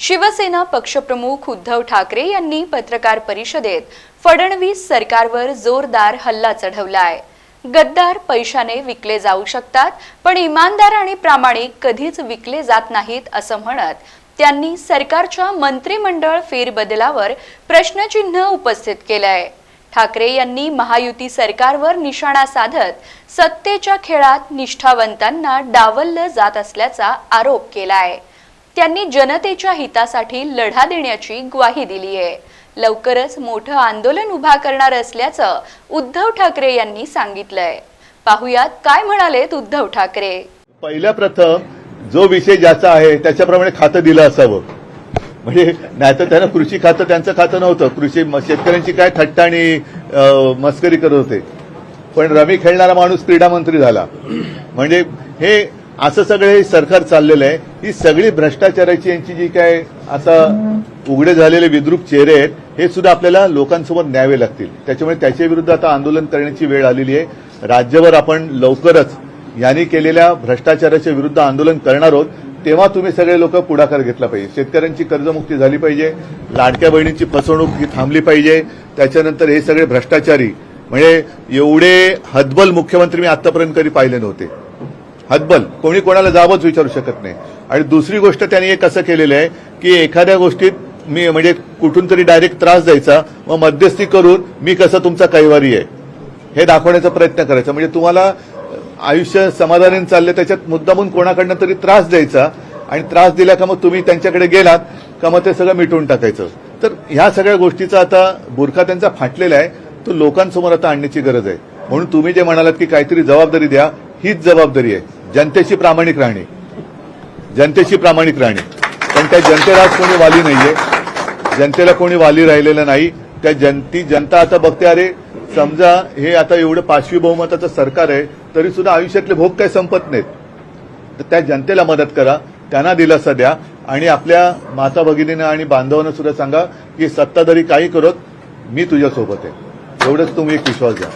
शिवसेना पक्षप्रमुख उद्धव ठाकरे यांनी पत्रकार परिषदेत फडणवीस सरकारवर जोरदार हल्ला चढवला आहे गद्दार पैशाने विकले जाऊ शकतात पण इमानदार आणि प्रामाणिक कधीच विकले जात नाहीत असं म्हणत त्यांनी सरकारच्या मंत्रिमंडळ फेरबदलावर प्रश्नचिन्ह उपस्थित केलंय. ठाकरे यांनी महायुती सरकारवर निशाणा साधत सत्तेच्या खेळात निष्ठावंतांना डावललं जात असल्याचा आरोप केलाय. त्यांनी जनतेच्या हितासाठी लढा देण्याची ग्वाही दिली आहे. लवकरच मोठं आंदोलन उभा करणार असल्याचं उद्धव ठाकरे यांनी सांगितलंय. पाहुयात काय म्हणालेत उद्धव ठाकरे. पहिल्या प्रथम जो विषय ज्याचा आहे त्याच्याप्रमाणे खातं दिलं असावं. म्हणजे नाहीतर त्यानं कृषी खातं त्यांचं खातं नव्हतं. कृषी शेतकऱ्यांची काय थट्टा आणि मस्करी करत होते. पण रमी खेळणारा माणूस क्रीडा मंत्री झाला. म्हणजे हे असं सगळं हे सरकार चाललेलं आहे. ही सगळी भ्रष्टाचाराची यांची जी काय आता उघडे झालेले विद्रूप चेहरे आहेत हे सुद्धा आपल्याला लोकांसमोर न्यावे लागतील. त्याच्यामुळे त्याच्याविरुद्ध आता आंदोलन करण्याची वेळ आलेली आहे. राज्यभर आपण लवकरच यांनी केलेल्या भ्रष्टाचाराच्या विरुद्ध आंदोलन करणार आहोत. तेव्हा तुम्ही सगळे लोक पुढाकार घेतला पाहिजे. शेतकऱ्यांची कर्जमुक्ती झाली पाहिजे. लाडक्या बहिणींची फसवणूक ही थांबली पाहिजे. त्याच्यानंतर हे सगळे भ्रष्टाचारी म्हणजे एवढे हतबल मुख्यमंत्री मी आतापर्यंत कधी पाहिले नव्हते. हतबल. कोणी कोणाला जावंच विचारू शकत नाही. आणि दुसरी गोष्ट त्यांनी एक असं केलेलं आहे की एखाद्या गोष्टीत मी म्हणजे कुठून तरी डायरेक्ट त्रास द्यायचा मग मध्यस्थी करून मी कसं तुमचा कैवारी आहे हे दाखवण्याचा प्रयत्न करायचा. म्हणजे तुम्हाला आयुष्य समाधानी चालले त्याच्यात मुद्दामून कोणाकडनं तरी त्रास द्यायचा आणि त्रास दिला का मग तुम्ही त्यांच्याकडे गेलात का मग ते सगळं मिटवून टाकायचं. तर ह्या सगळ्या गोष्टीचा आता बुरखा त्यांचा फाटलेला आहे तो लोकांसमोर आता आणण्याची गरज आहे. म्हणून तुम्ही जे म्हणालात की काहीतरी जबाबदारी द्या हीच जबाबदारी आहे. जनतेशी प्रामाणिक राहणे. जनतेशी प्रामाणिक राहणे. पण त्या जनतेला आज कोणी वाली नाहीये. जनतेला कोणी वाली राहिलेलं नाही. त्या जनती जनता आता बघते अरे समजा हे आता एवढं पाचवी बहुमताचं सरकार आहे तरी सुद्धा आयुष्यातले भोग काही संपत नाहीत. तर त्या जनतेला मदत करा त्यांना दिलासा द्या आणि आपल्या माता भगिनींना आणि बांधवांना सुद्धा सांगा की सत्ताधारी काही करत मी तुझ्यासोबत आहे. एवढंच तुम्ही एक विश्वास द्या.